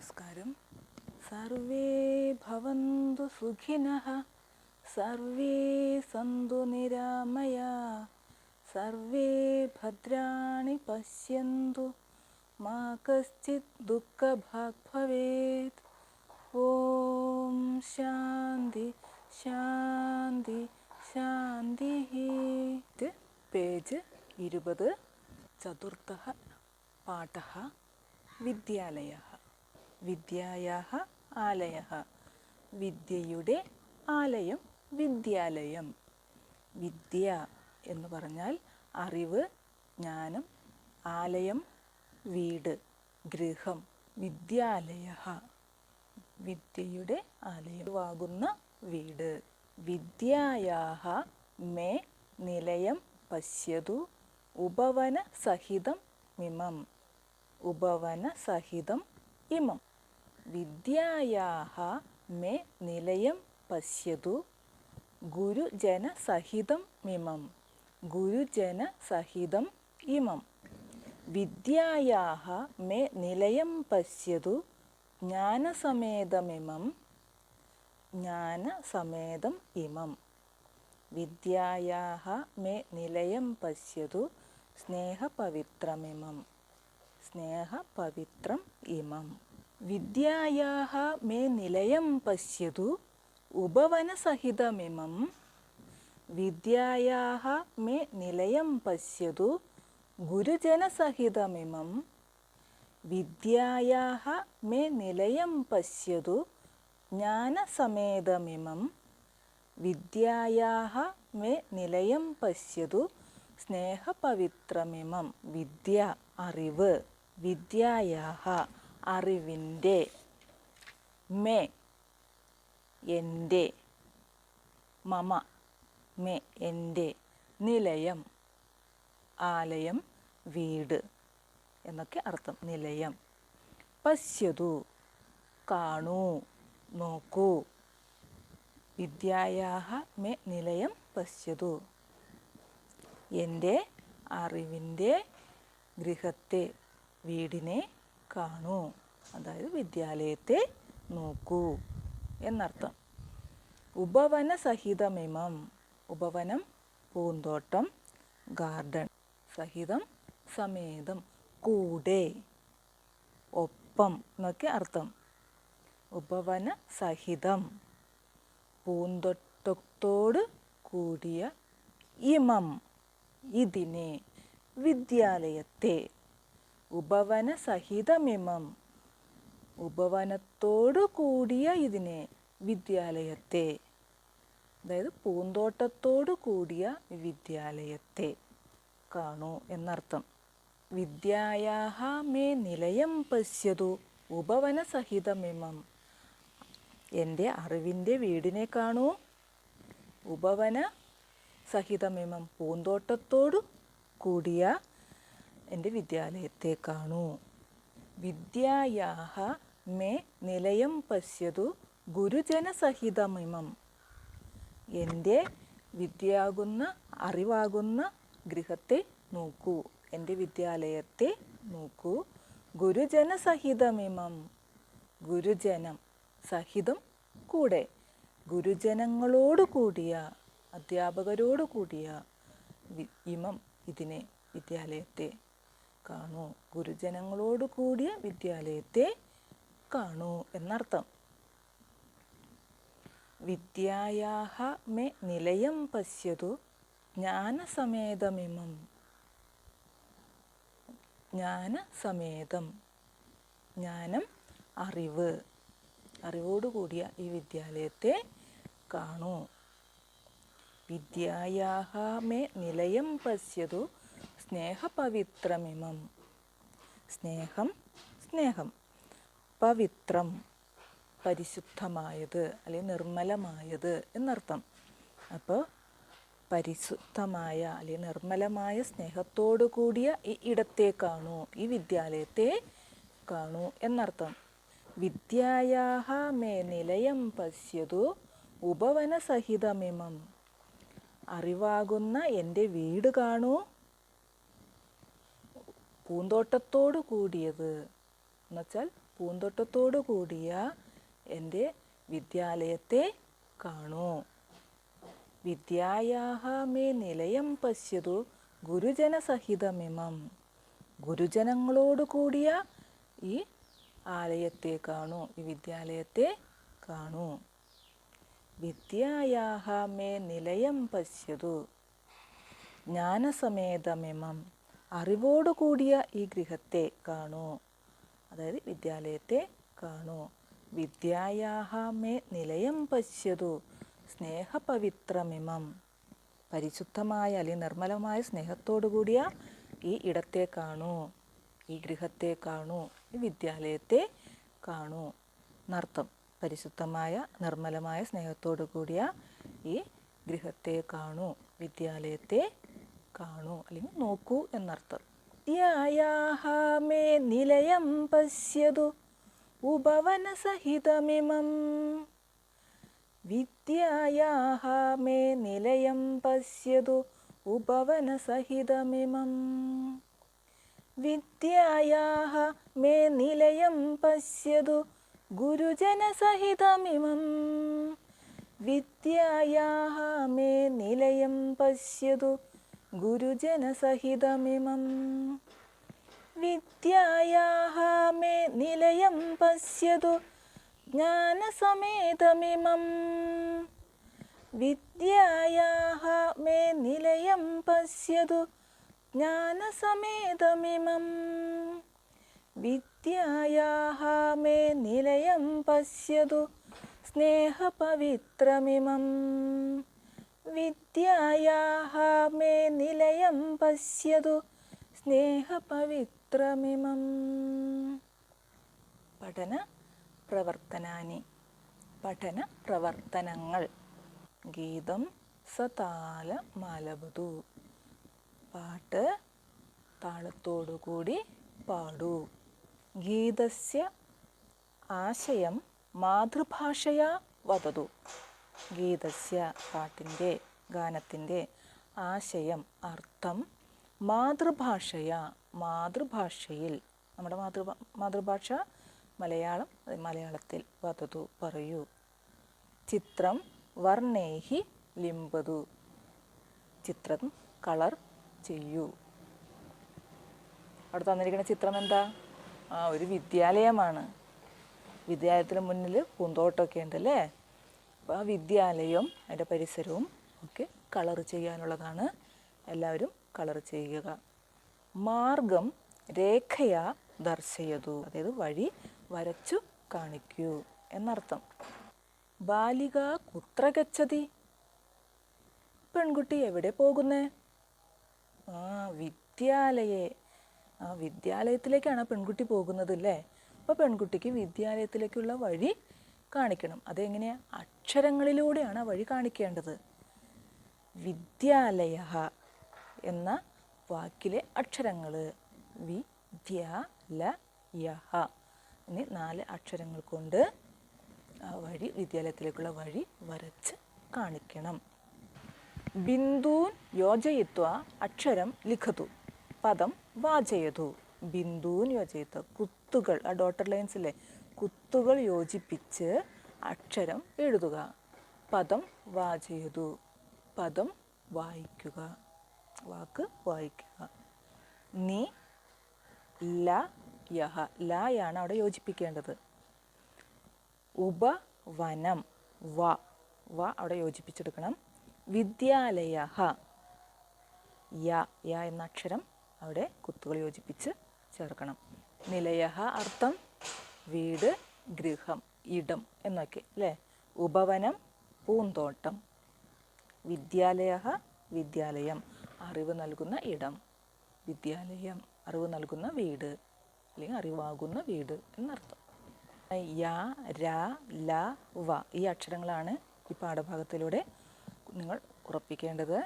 നമസ്കാരം. സർവേ ഭവന്തു സുഖിനഃ. സർവേ സന്തു നിരാമയ. സർവേ ഭദ്രാണി പശ്യന്തു. മാ കശ്ചിത് ദുഃഖഭാഗ് ഭവേത് ഓം ശാന്തി ശാന്തി ശാന്തി. പേജ് ഇരുപത്. ചതുർത്ഥ പാഠ വിദ്യാലയ. വിദ്യായാ ആലയ വിദ്യയുടെ ആലയം വിദ്യാലയം. വിദ്യ എന്ന് പറഞ്ഞാൽ അറിവ് ജ്ഞാനം ആലയം വീട് ഗൃഹം വിദ്യാലയ വിദ്യയുടെ ആലയമാകുന്ന വീട്. വിദ്യായാഹ മേ നിലയം പശ്യതു. ഉപവന സഹിതം മിമം ഉപവന സഹിതം ഇമം. വിദ്യായാഹ മേ നിലയം പശ്യതു. ഗുരുജനസഹിതം മിമം ഗുരുജനസഹിതം ഇമം. വിദ്യായാഹ മേ നിലയം പശ്യതു. ജ്ഞാനസമേതമിമം ജ്ഞാനസമേതം ഇമം. വിദ്യായാഹ മേ നിലയം പശ്യതു. സ്നേഹപവിത്രമിമം. സ്നേഹപവിത്രം ഇമം. വിദ്യായാഹ മേ നിലയം പശ്യതു ഉപവനസഹിതമിമം. വിദ്യായാഹ മേ നിലയം പശ്യതു ഗുരുജനസഹിതമിമം. വിദ്യായാഹ മേ നിലയം പശ്യതു ജ്ഞാനസമേതമിമം. വിദ്യായാഹ മേ നിലയം പശ്യതു സ്നേഹപവിത്രമിമം. വിദ്യ അറിവ്. വിദ്യായാഹ. അറിവിന്റെ മേ എന്റെ മമ മേ എന്റെ നിലയം ആലയം വീട് എന്നൊക്കെ അർത്ഥം. നിലയം. പശ്യതു കാണൂ നോക്കൂ. വിദ്യായാഹ മേ നിലയം പശ്യതു. എന്റെ അറിവിന്റെ ഗൃഹത്തെ വീടിനെ കാണൂ. അതായത് വിദ്യാലയത്തെ നോക്കൂ എന്നർത്ഥം. ഉപവന സഹിതമിമം ഉപവനം പൂന്തോട്ടം ഗാർഡൻ സഹിതം സമേതം കൂടെ ഒപ്പം എന്നൊക്കെ അർത്ഥം. ഉപവന സഹിതം പൂന്തോട്ടത്തോട് കൂടിയ ഇമം ഇതിനെ വിദ്യാലയത്തെ ഉപവന സഹിതമിമം ഉപവനത്തോടു കൂടിയ ഇതിനെ വിദ്യാലയത്തെ. അതായത് പൂന്തോട്ടത്തോടു കൂടിയ വിദ്യാലയത്തെ കാണൂ എന്നർത്ഥം. വിദ്യായാഹ മേ നിലയം പശ്യതു ഉപവനസഹിതമിമം. എന്റെ അറിവിന്റെ വീടിനെ കാണൂ. ഉപവന സഹിതമിമം പൂന്തോട്ടത്തോടു കൂടിയ എന്റെ വിദ്യാലയത്തെ കാണൂ വിദ്യായാഹ മേ നിലയം പശ്യതു ഗുരുജനസഹിതമിമം. എന്റെ വിദ്യയാകുന്ന അറിവാകുന്ന ഗൃഹത്തെ നോക്കൂ. എന്റെ വിദ്യാലയത്തെ നോക്കൂ. ഗുരുജനസഹിതമിമം. ഗുരുജനം സഹിതം കൂടെ. ഗുരുജനങ്ങളോട് കൂടിയ അധ്യാപകരോട് കൂടിയ ഇമം ഇതിനെ വിദ്യാലയത്തെ കാണൂ. ഗുരുജനങ്ങളോട് കൂടിയ വിദ്യാലയത്തെ കാണൂ എന്നർത്ഥം. വിദ്യായാഹ മേ നിലയം പശ്യതു ജ്ഞാനസമേതമിമം. ജ്ഞാനസമേതം ജ്ഞാനം അറിവ്. അറിവോടുകൂടിയ ഈ വിദ്യാലയത്തെ കാണൂ. വിദ്യായാഹ മേ നിലയം പശ്യതു സ്നേഹപവിത്രമിമം. സ്നേഹം സ്നേഹം. പവിത്രം പരിശുദ്ധമായത് അല്ലെങ്കിൽ നിർമ്മലമായത് എന്നർത്ഥം. അപ്പോൾ പരിശുദ്ധമായ അല്ലെങ്കിൽ നിർമ്മലമായ സ്നേഹത്തോടു കൂടിയ ഈ ഇടത്തെ കാണൂ ഈ വിദ്യാലയത്തെ കാണൂ എന്നർത്ഥം. വിദ്യായാഹ മേ നിലയം പശ്യതു ഉപവനസഹിതമിമം. അറിവാകുന്ന എന്റെ വീട് കാണൂ പൂന്തോട്ടത്തോടു കൂടിയത്. എന്നുവെച്ചാൽ പൂന്തോട്ടത്തോട് കൂടിയ എന്റെ വിദ്യാലയത്തെ കാണൂ. വിദ്യായാഹ മേ നിലയം പശ്യതു ഗുരുജനസഹിതമിമം. ഗുരുജനങ്ങളോട് കൂടിയ ഈ ആലയത്തെ കാണൂ. ഈ വിദ്യാലയത്തെ കാണൂ. വിദ്യായാഹ മേ നിലയം പശ്യതു ജ്ഞാനസമേതമിമം. അറിവോടു കൂടിയ ഈ ഗൃഹത്തെ കാണൂ. അതായത് വിദ്യാലയത്തെ കാണൂ. വിദ്യായാഹ മേ നിലയം പശ്യതു. സ്നേഹപവിത്രമിമം. പരിശുദ്ധമായ അല്ലെങ്കിൽ നിർമ്മലമായ സ്നേഹത്തോടു കൂടിയ ഈ ഇടത്തെ കാണൂ. ഈ ഗൃഹത്തെ കാണൂ. ഈ വിദ്യാലയത്തെ കാണൂ. നർത്തം പരിശുദ്ധമായ നിർമ്മലമായ സ്നേഹത്തോടു കൂടിയ ഈ ഗൃഹത്തെ കാണൂ. വിദ്യാലയത്തെ കാണൂ അല്ലെങ്കിൽ നോക്കൂ എന്നർത്ഥം. യായാഹ മേ നിലയം പശ്യതു. ഉപവനസഹിതമിമം വിദ്യായാഹ മേ നിലയം പശ്യതു. ഉപവനസഹിതമിമം വിദ്യായാഹ മേ നിലയം പശ്യതു. ഗുരുജനസഹിതമിമം വിദ്യായാഹ മേ നിലയം പശ്യതു. ഗുരുജനസഹിതമിമം. വിദ്യായാഹ മേ നിലയം പശ്യതു ജ്ഞാനസമേതമിമം. വിദ്യായാഹ മേ നിലയം പശ്യതു ജ്ഞാനസമേതമിമം. വിദ്യായാഹ മേ നിലയം പശ്യതു സ്നേഹപവിത്രമിമം. വിദ്യായാഹ മേ നിലയം പശ്യതു സ്നേഹപവിത്രമിമം. പഠന പ്രവർത്തനാനി. പഠന പ്രവർത്തനങ്ങൾ. ഗീതം സതാല മലബതു പാട്ട് താളത്തോടുകൂടി പാടൂ. ഗീതസ്യ ആശയം മാതൃഭാഷയാ വദതു ഗീതസ്യ പാട്ടിന്റെ ഗാനത്തിന്റെ ആശയം അർത്ഥം മാതൃഭാഷയ. മാതൃഭാഷയിൽ നമ്മുടെ മാതൃ മാതൃഭാഷ മലയാളം മലയാളത്തിൽ വധതു പറയൂ. ചിത്രം വർണേഹി ലിംബതു. ചിത്രം കളർ ചെയ്യൂ. അവിടെ തന്നിരിക്കുന്ന ചിത്രം എന്താ? ആ ഒരു വിദ്യാലയമാണ്. വിദ്യാലയത്തിന് മുന്നിൽ പൂന്തോട്ടമൊക്കെ ഉണ്ട് അല്ലേ അപ്പോൾ ആ വിദ്യാലയം അതിന്റെ പരിസരവും ഒക്കെ കളർ ചെയ്യാനുള്ളതാണ് എല്ലാവരും കളർ ചെയ്യുക. മാർഗം രേഖയാ ദർശയതു. അതായത് വഴി വരച്ചു കാണിക്കൂ എന്നർത്ഥം. ബാലിക കുത്ര ഗച്ഛതി. പെൺകുട്ടി എവിടെ പോകുന്നേ? ആ വിദ്യാലയെ. ആ വിദ്യാലയത്തിലേക്കാണ് പെൺകുട്ടി പോകുന്നത് അല്ലേ അപ്പോൾ പെൺകുട്ടിക്ക് വിദ്യാലയത്തിലേക്കുള്ള വഴി കാണിക്കണം. അതെങ്ങനെയാ? അക്ഷരങ്ങളിലൂടെയാണ് വഴി കാണിക്കേണ്ടത്. വിദ്യാലയ എന്ന വാക്കിലെ അക്ഷരങ്ങൾ വിദ്യ ല യഹ എന്നീ നാല് അക്ഷരങ്ങൾ കൊണ്ട് ആ വഴി വിദ്യാലയത്തിലേക്കുള്ള വഴി വരച്ച് കാണിക്കണം. ബിന്ദൂൻ യോജയിത്വ അക്ഷരം ലിഖതു. പദം വാചയതു. ബിന്ദൂൻ യോജയിത്വ കുത്തുകൾ. ആ ഡോട്ടർ ലൈൻസ് ഇല്ലേ കുത്തുകൾ യോജിപ്പിച്ച് അക്ഷരം എഴുതുക. പദം വാചയതു. പദം വായിക്കുക. വാക്ക് വായിക്കുക. നീ ല യഹ. ലായാണ് അവിടെ യോജിപ്പിക്കേണ്ടത്. ഉപവനം വ. വ അവിടെ യോജിപ്പിച്ചെടുക്കണം. വിദ്യാലയ യ. യ എന്ന അക്ഷരം അവിടെ കുത്തുകൾ യോജിപ്പിച്ച് ചേർക്കണം. നിലയ അർത്ഥം വീട് ഗൃഹം. ഇടം എന്നൊക്കെ അല്ലേ? ഉപവനം പൂന്തോട്ടം വിദ്യാലയ വിദ്യാലയം അറിവ് നൽകുന്ന ഇടം. വിദ്യാലയം അറിവ് നൽകുന്ന വീട് അല്ലെങ്കിൽ അറിവാകുന്ന വീട് എന്നർത്ഥം. യ ര ല വ ഈ അക്ഷരങ്ങളാണ് ഈ പാഠഭാഗത്തിലൂടെ നിങ്ങൾ ഉറപ്പിക്കേണ്ടത്.